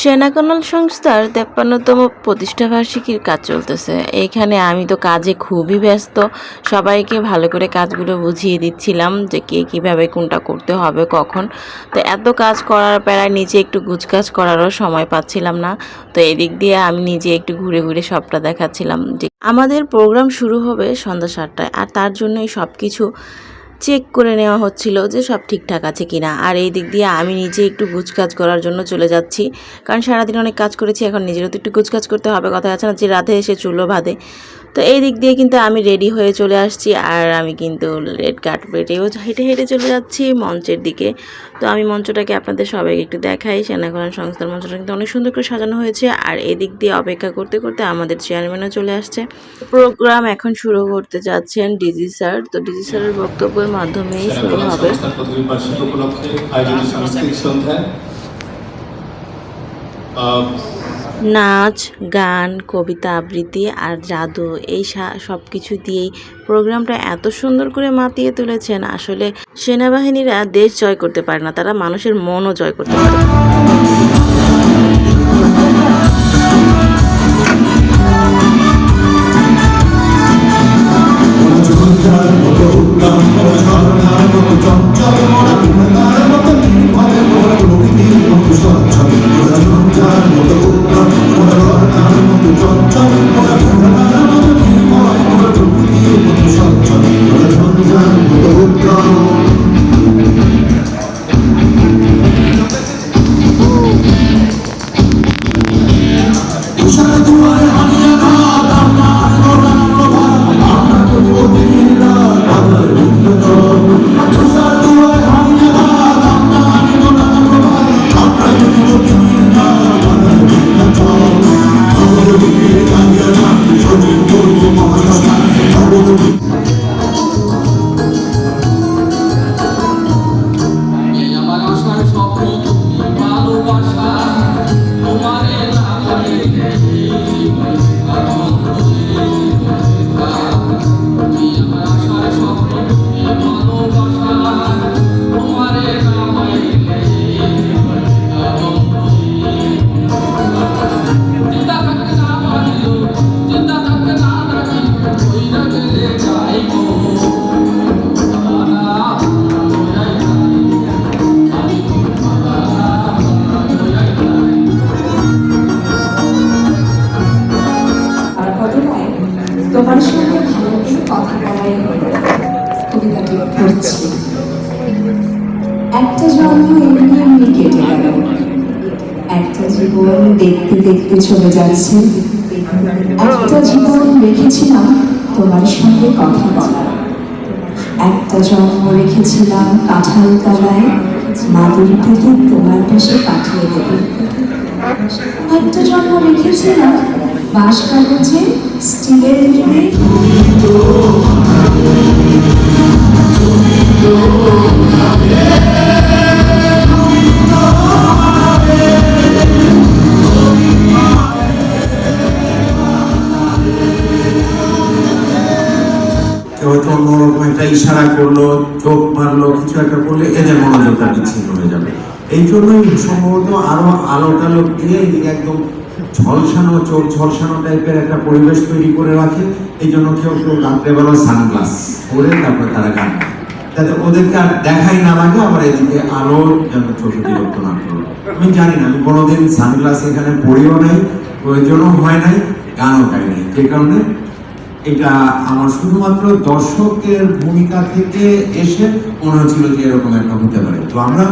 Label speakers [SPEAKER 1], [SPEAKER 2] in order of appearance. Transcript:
[SPEAKER 1] সেনাকোনাল সংস্থার তেপ্পান্নতম প্রতিষ্ঠাবার্ষিকীর কাজ চলতেছে। এইখানে আমি তো কাজে খুবই ব্যস্ত। সবাইকে ভালো করে কাজগুলো বুঝিয়ে দিচ্ছিলাম যে কে কীভাবে কোনটা করতে হবে, কখন। তো এত কাজ করার প্যারায় নিচে একটু গুছকাজ করারও সময় পাচ্ছিলাম না। তো এদিক দিয়ে আমি নিজে একটু ঘুরে ঘুরে সবটা দেখাচ্ছিলাম যে আমাদের প্রোগ্রাম শুরু হবে সন্ধ্যা সাতটায়, আর তার জন্যই সব কিছু চেক করে নেওয়া হচ্ছিল যে সব ঠিকঠাক আছে কিনা। আর এই দিক দিয়ে আমি নিজে একটু গুজকাজ করার জন্য চলে যাচ্ছি। কারণ সারাদিন অনেক কাজ করেছি, এখন নিজেরও তো একটু গুজকাজ করতে হবে। কথা আছে না যে রাধে এসে চুলো বাঁধে। তো এই দিক দিয়ে কিন্তু আমি রেডি হয়ে চলে আসছি আর আমি কিন্তু রেড কার্পেটেও হেঁটে হেঁটে চলে যাচ্ছি মঞ্চের দিকে। তো আমি মঞ্চটাকে আপনাদের সবাইকে একটু দেখাই। সেনাকরণ সংস্থার মঞ্চটা কিন্তু অনেক সুন্দর করে সাজানো হয়েছে আর এদিক দিয়ে অপেক্ষা করতে করতে আমাদের চেয়ারম্যানও চলে আসছে। প্রোগ্রাম এখন শুরু করতে যাচ্ছেন ডিজি স্যার তো ডিজি স্যারের বক্তব্যের মাধ্যমেই শুরু হবে।
[SPEAKER 2] উপলক্ষে আয়োজিত সাংস্কৃতিক সন্ধ্যায়
[SPEAKER 1] নাচ, গান, কবিতা আবৃত্তি আর জাদু এই সব কিছু দিয়েই প্রোগ্রামটা এত সুন্দর করে মাতিয়ে তুলেছেন। আসলে সেনাবাহিনীরা দেশ জয় করতে পারে না, তারা মানুষের মনও জয় করতে পারে
[SPEAKER 3] তোমার
[SPEAKER 4] সঙ্গে ভালো কথা বলাই কবিতাটি পড়ছি একটা জন্ম এমনি এমনি কেটে গেল একটা জীবন দেখতে দেখতে চলে যাচ্ছে একটা জীবন রেখেছিলাম তোমার সঙ্গে কথা বলার একটা জন্ম রেখেছিলাম কাঁঠাল তলায় মাদুর থেকে তোমার পাশে পাঠিয়ে দেবে একটা জন্ম রেখেছিলাম বাঁশ কাগজে, স্টিলের
[SPEAKER 5] ইশারা করল, চোখ মারলো, কিছু একটা করলে এদের মনোযোগটা বিচ্ছিন্ন হয়ে যাবে। এই জন্যই সম্ভবত আরও আলো টালো দিয়ে একদম ঝলসানো, চোখ ঝলসানো টাইপের একটা পরিবেশ তৈরি করে রাখে। এই জন্য কেউ কেউ রাত্রেবেলা সানগ্লাস পরে তারপরে তারা গান। যাতে ওদেরকে আর দেখাই না লাগে, আবার এদিকে আলো যেন চোখে বিরক্ত না করো। আমি জানি না, আমি কোনোদিন সানগ্লাস এখানে পড়িও নাই, প্রয়োজনও হয় নাই, গানও গাই নাই। যে কারণে এটা আমার শুধুমাত্র দর্শকের ভূমিকা থেকে এসে মনে হচ্ছিল যে এরকম একটা হতে পারে। তো আমরা